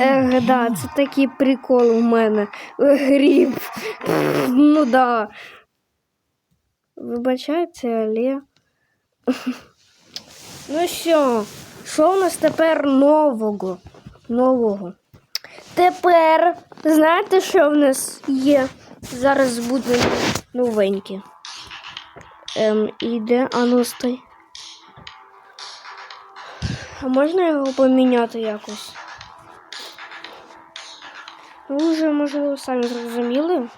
Ех, да, це такий прикол у мене. Гріб. Ну да. Вибачайте, але. Ну що, що у нас тепер нового? Нового? Тепер, знаєте, що в нас є? Зараз буде новеньке. Ем, іде, а ну стой. А можна його поміняти якось? Ви вже, можливо, самі зрозуміли.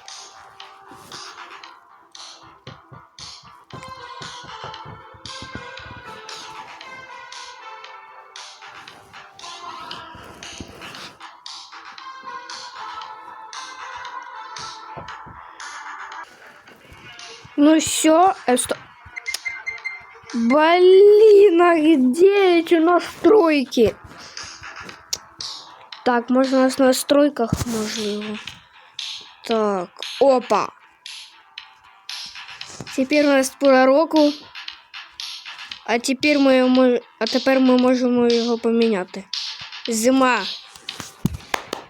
Ну все, э. Блин, а где эти настройки? Так, можно у нас в настройках, можливо. Так, опа. Теперь у нас пора року. А тепер ми, а тепер ми можемо його поміняти. Зима.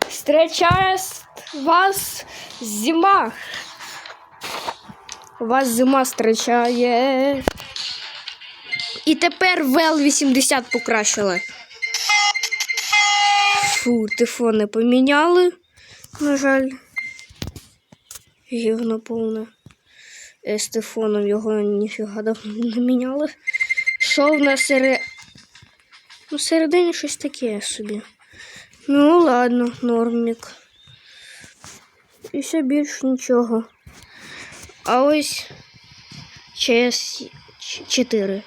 Встречає вас зима. Вас зима зустрічає. І тепер вел 80 покращили. Фу, тифони поміняли. На жаль. Гівно повне. Е, З тифоном його ніфіга не міняли. Що в нас серед... Ну, середині щось таке собі. Ну, ладно, нормік. І все більш нічого. А ось ЧС 4.